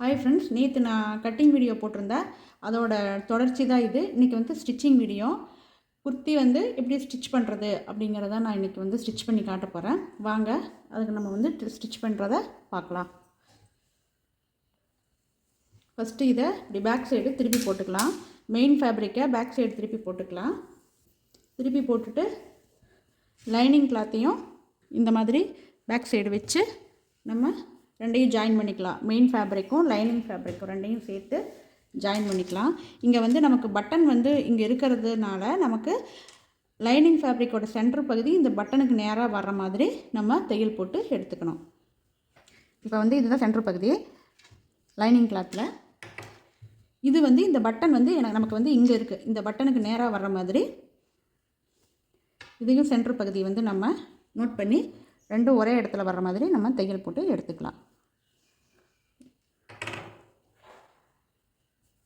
Hi friends நேற்று நான் cutting video போட்டிருந்தேன். அதோட தொடர்ச்சி தான் இது. இன்றைக்கி வந்து ஸ்டிச்சிங் வீடியோ குர்த்தி வந்து எப்படி ஸ்டிச் பண்ணுறது அப்படிங்கிறத நான் இன்றைக்கி வந்து ஸ்டிச் பண்ணி காட்ட போகிறேன் வாங்க அதுக்கு நம்ம வந்து ஸ்டிச் பண்ணுறத பார்க்கலாம். ஃபஸ்ட்டு இதை இப்படி பேக் சைடு திருப்பி போட்டுக்கலாம். மெயின் ஃபேப்ரிக்கை பேக் சைடு திருப்பி போட்டுக்கலாம். திருப்பி போட்டுட்டு லைனிங் கிளாத்தையும் இந்த மாதிரி பேக் சைடு வச்சு நம்ம ரெண்டையும் ஜாயின் பண்ணிக்கலாம். மெயின் ஃபேப்ரிக்கும் லைனிங் ஃபேப்ரிக்கும் ரெண்டையும் சேர்த்து ஜாயின் பண்ணிக்கலாம். இங்கே வந்து நமக்கு பட்டன் வந்து இங்கே இருக்கிறதுனால நமக்கு லைனிங் ஃபேப்ரிக்கோட சென்டர் பகுதி இந்த பட்டனுக்கு நேராக வர்ற மாதிரி நம்ம தையல் போட்டு எடுத்துக்கணும். இப்போ வந்து இதுதான் சென்டர் பகுதி. லைனிங் கிளாத்தில் இது வந்து இந்த பட்டன் வந்து எனக்கு நமக்கு வந்து இங்கே இருக்குது இந்த பட்டனுக்கு நேராக வர்ற மாதிரி இதையும் சென்டர் பகுதி வந்து நம்ம நோட் பண்ணி ரெண்டும் ஒரே இடத்துல வர்ற மாதிரி நம்ம தையல் போட்டு எடுத்துக்கலாம்.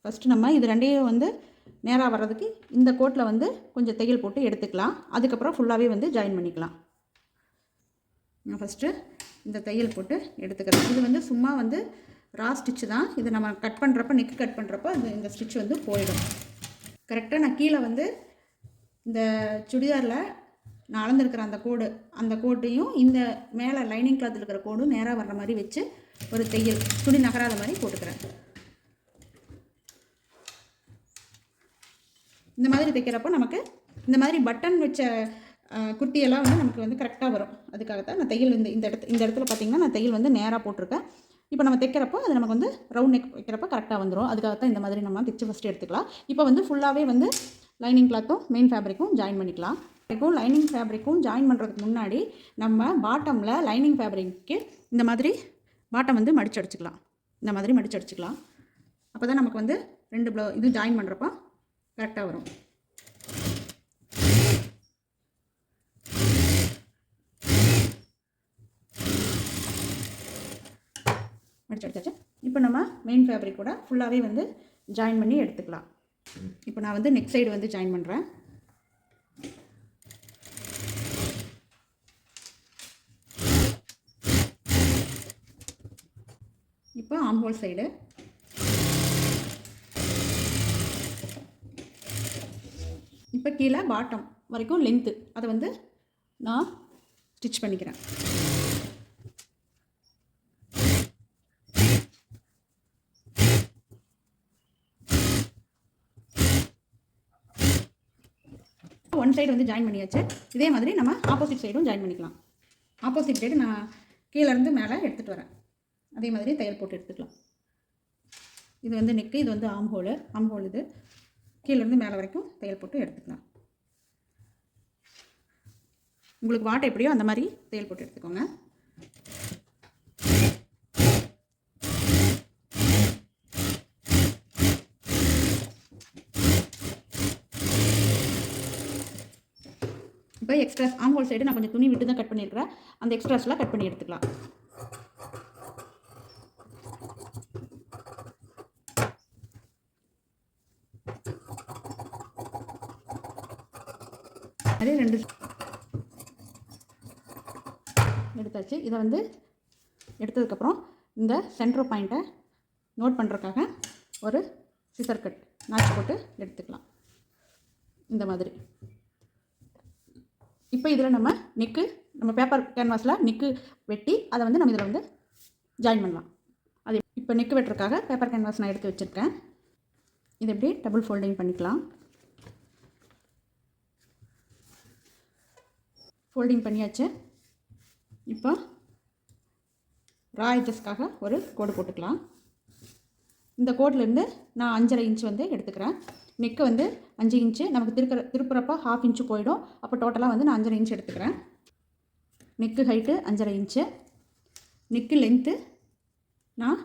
ஃபஸ்ட்டு நம்ம இது ரெண்டையும் வந்து நேராக வர்றதுக்கு இந்த கோட்டில் வந்து கொஞ்சம் தையல் போட்டு எடுத்துக்கலாம். அதுக்கப்புறம் ஃபுல்லாகவே வந்து ஜாயின் பண்ணிக்கலாம். நான் ஃபஸ்ட்டு இந்த தையல் போட்டு எடுத்துக்கிறேன். இது வந்து சும்மா வந்து ரா ஸ்டிச்சு தான். இது நம்ம கட் பண்ணுறப்ப நெக் கட் பண்ணுறப்ப இந்த இந்த ஸ்டிச் வந்து போயிடும். கரெக்டாக நான் கீழே வந்து இந்த சுடிதாரில் நான் அளந்துருக்கிற அந்த கோடு அந்த கோட்டையும் இந்த மேலே லைனிங் கிளாத்தில் இருக்கிற கோடும் நேராக வர்ற மாதிரி வச்சு ஒரு தையல் துணி நகராத மாதிரி போட்டுக்கிறேன். இந்த மாதிரி தைக்கிறப்போ நமக்கு இந்த மாதிரி பட்டன் வச்ச குர்த்தியெல்லாம் வந்து நமக்கு வந்து கரெக்டாக வரும். அதுக்காகத்தான் நான் தையல் இந்த இந்த இடத்து இந்த இடத்துல பார்த்தீங்கன்னா நான் தையல் வந்து நேராக போட்டிருக்கேன். இப்போ நம்ம தைக்கிறப்போ அது நமக்கு வந்து ரவுண்ட் நெக் வைக்கிறப்ப கரெக்டாக வந்துடும் அதுக்காகத்தான் இந்த மாதிரி நம்ம தைச்சு ஃபஸ்ட்டு எடுத்துக்கலாம். இப்போ வந்து ஃபுல்லாகவே வந்து லைனிங் கிளாத்தும் மெயின் ஃபேப்ரிக்கும் ஜாயின் பண்ணிக்கலாம். ஃபேப்ரிக்கும் லைனிங் ஃபேப்ரிக்கும் ஜாயின் பண்ணுறதுக்கு முன்னாடி நம்ம பாட்டமில் லைனிங் ஃபேப்ரிக்கு இந்த மாதிரி பாட்டம் வந்து மடிச்சு அடிச்சுக்கலாம். இந்த மாதிரி மடிச்சு அடிச்சுக்கலாம். அப்போ தான் நமக்கு வந்து ரெண்டு ப்ளவு இது ஜாயின் பண்ணுறப்போ கரெக்டாக வரும். மடிச்சு அடிச்சாச்சு. இப்போ நம்ம மெயின் ஃபேப்ரிக் கூட ஃபுல்லாகவே வந்து ஜாயின் பண்ணி எடுத்துக்கலாம். இப்போ நான் வந்து நெக் சைடு வந்து ஜாயின் பண்ணுறேன் இப்போ ஆம்ஹோல் சைடு இப்போ கீழே பாட்டம் வரைக்கும் லென்த்து அதை வந்து நான் ஸ்டிச் பண்ணிக்கிறேன். ஒன் சைடு வந்து ஜாயின் பண்ணியாச்சு. இதே மாதிரி நம்ம ஆப்போசிட் சைடும் ஜாயின் பண்ணிக்கலாம். ஆப்போசிட் சைடு நான் கீழேருந்து மேலே எடுத்துகிட்டு வரேன். அதே மாதிரி தையல் போட்டு எடுத்துக்கலாம். இது வந்து நெக்கு இது வந்து ஆம் ஹோலு. ஆம் ஹோல் இது கீழேருந்து மேலே வரைக்கும் தையல் போட்டு எடுத்துக்கலாம். உங்களுக்கு வாட்டை எப்படியோ அந்த மாதிரி தையல் போட்டு எடுத்துக்கோங்க. இப்போ எக்ஸ்ட்ராஸ் ஆம்ஹோல் சைடு நான் கொஞ்சம் துணி விட்டு தான் கட் பண்ணியிருக்கிறேன். அந்த எக்ஸ்ட்ராஸ்லாம் கட் பண்ணி எடுத்துக்கலாம். மாதிரி ரெண்டு எடுத்தாச்சு. இதை வந்து எடுத்ததுக்கப்புறம் இந்த சென்ட்ரு பாயிண்ட்டை நோட் பண்ணுறதுக்காக ஒரு சிசர் கட் நாச்சு போட்டு எடுத்துக்கலாம். இந்த மாதிரி. இப்போ இதில் நம்ம நெக்கு நம்ம பேப்பர் கேன்வாஸில் நெக்கு வெட்டி அதை வந்து நம்ம இதில் வந்து ஜாயின் பண்ணலாம். அது இப்போ நெக்கு வெட்டுறதுக்காக பேப்பர் கேன்வாஸ் நான் எடுத்து வச்சுருக்கேன். இது எப்படி டபுள் ஃபோல்டிங் பண்ணிக்கலாம். ஃபோல்டிங் பண்ணியாச்சு. இப்போ ரா எட்ஜஸ்க்காக ஒரு கோடு போட்டுக்கலாம். இந்த கோட்லேருந்து நான் அஞ்சரை இன்ச் வந்து எடுத்துக்கிறேன். நெக்கு வந்து அஞ்சு இன்ச்சு நமக்கு திருக்கிற திருப்புறப்ப ஹாஃப் இன்ச்சு போயிடும். அப்போ டோட்டலாக வந்து நான் அஞ்சரை இன்ச் எடுத்துக்கிறேன். நெக்கு ஹைட்டு அஞ்சரை இன்ச்சு நெக்கு லென்த்து நான்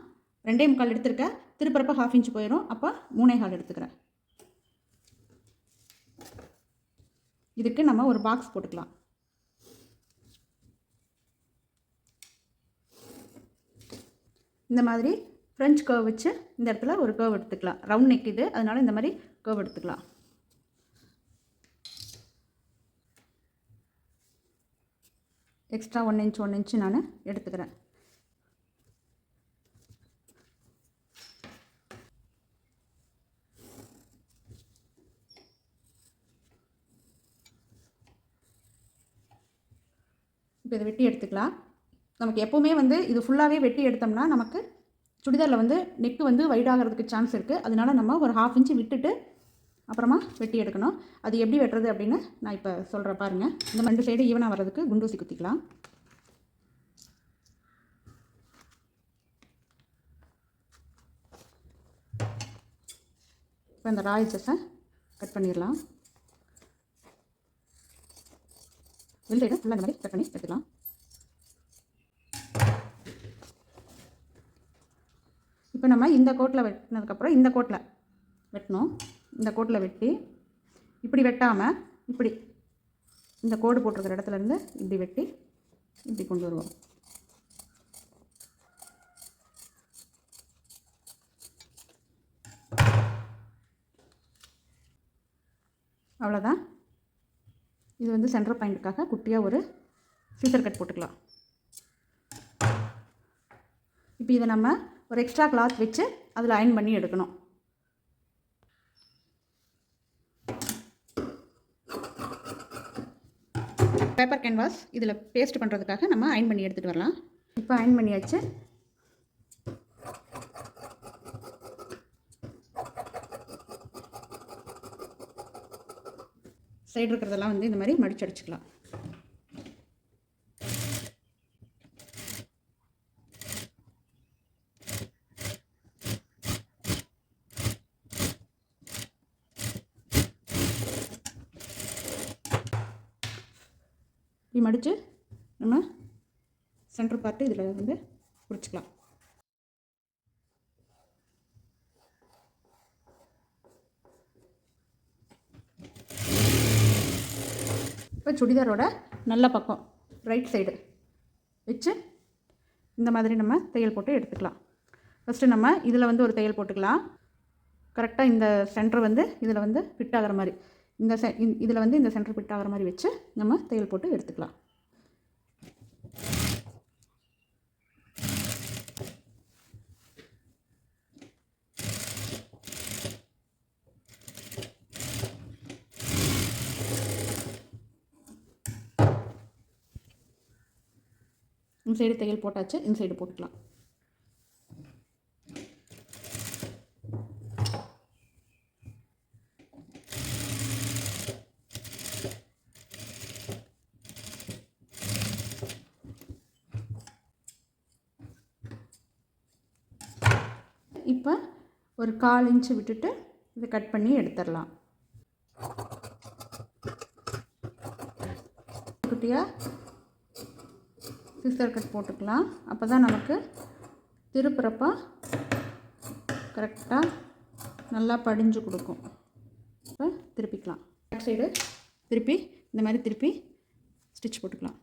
ரெண்டே முக்கால் எடுத்திருக்கேன். திருப்புறப்ப ஹாஃப் இன்ச் போயிடும். அப்போ மூணே கால் எடுத்துக்கிறேன். இதுக்கு நம்ம ஒரு பாக்ஸ் போட்டுக்கலாம். இந்த மாதிரி ஃப்ரெஞ்ச் கர்வ் வச்சு இந்த இடத்துல ஒரு கேர்வ் எடுத்துக்கலாம். ரவுண்ட் நெக் இது அதனால் இந்த மாதிரி கர்வ் எடுத்துக்கலாம். Extra one inch one inch நான் எடுத்துக்கிறேன். இப்போ இதை வெட்டி எடுத்துக்கலாம். நமக்கு எப்போவுமே வந்து இது ஃபுல்லாகவே வெட்டி எடுத்தோம்னா நமக்கு சுடிதாரில் வந்து நெக்கு வந்து வைடாகிறதுக்கு சான்ஸ் இருக்குது அதனால நம்ம ஒரு ஹாஃப் இன்ச்சு விட்டுட்டு அப்புறமா வெட்டி எடுக்கணும். அது எப்படி வெட்டுறது அப்படின்னு நான் இப்போ சொல்கிறேன் பாருங்கள் இந்த ரெண்டு சைடு ஈவனாக வர்றதுக்கு குண்டூசி குத்திக்கலாம். இப்போ இந்த ராயல் சஸை கட் பண்ணிடலாம். வெளி சைடு ஃபுல்லாக இந்த மாதிரி கட் பண்ணி எடுத்துக்கலாம். இப்போ நம்ம இந்த கோட்டில் வெட்டினதுக்கப்புறம் இந்த கோட்டில் வெட்டணும் இந்த கோட்டில் வெட்டி இப்படி வெட்டாமல் இப்படி இந்த கோடு போட்டிருக்கிற இடத்துல இருந்து இப்படி வெட்டி இப்படி கொண்டு வருவோம். அவ்வளோதான் இது வந்து சென்டர் பாயிண்ட்டுக்காக குட்டியாக ஒரு சீசர் கட் போட்டுக்கலாம். இப்போ இதை நம்ம ஒரு எக்ஸ்ட்ரா கிளாத் வச்சு அதில் அயன் பண்ணி எடுக்கணும். பேப்பர் கேன்வாஸ் இதில் பேஸ்ட் பண்ணுறதுக்காக நம்ம அயன் பண்ணி எடுத்துகிட்டு வரலாம். இப்போ அயன் பண்ணியாச்சு. சைடு இருக்கிறதெல்லாம் வந்து இந்த மாதிரி மடிச்சு அடிச்சுக்கலாம். இப்படி மடித்து நம்ம சென்டர் பார்ட்டு இதில் வந்து பிடிச்சிக்கலாம் இப்போ சுடிதாரோட நல்ல பக்கம் ரைட் சைடு வச்சு இந்த மாதிரி நம்ம தையல் போட்டு எடுத்துக்கலாம். ஃபஸ்ட்டு நம்ம இதில் வந்து ஒரு தையல் போட்டுக்கலாம். கரெக்டாக இந்த சென்டர் வந்து இதில் வந்து ஃபிட் ஆகிற மாதிரி. இந்த செ இதில் வந்து இந்த சென்டர் ஃபிட் ஆகிற மாதிரி வச்சு நம்ம தையல் போட்டு எடுத்துக்கலாம். இந்த சைடு தையல் போட்டாச்சு இந்த சைடு போட்டுக்கலாம். இப்போ ஒரு கால் இன்ச்சு விட்டுட்டு இதை கட் பண்ணி எடுத்துடலாம். குட்டியாக சிஸ்டர் கட் போட்டுக்கலாம். அப்போ தான் நமக்கு திருப்புறப்பா கரெக்டாக நல்லா படிஞ்சு கொடுக்கும். இப்போ திருப்பிக்கலாம். பேக் சைடு திருப்பி இந்த மாதிரி திருப்பி ஸ்டிச் போட்டுக்கலாம்.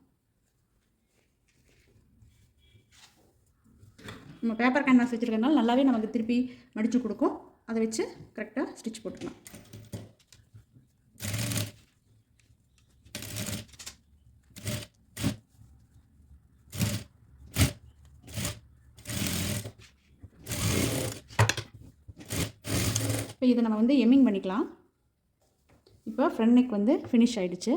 நம்ம பேப்பர் கேன்வாஸ் வச்சுருக்கனால நல்லாவே நமக்கு திருப்பி மடித்து கொடுக்கும். அதை வச்சு கரெக்டாக ஸ்டிச் போட்டுக்கலாம். இப்போ இதை நம்ம வந்து எம்மிங் பண்ணிக்கலாம். இப்போ ஃப்ரண்ட் நெக் வந்து ஃபினிஷ் ஆகிடுச்சு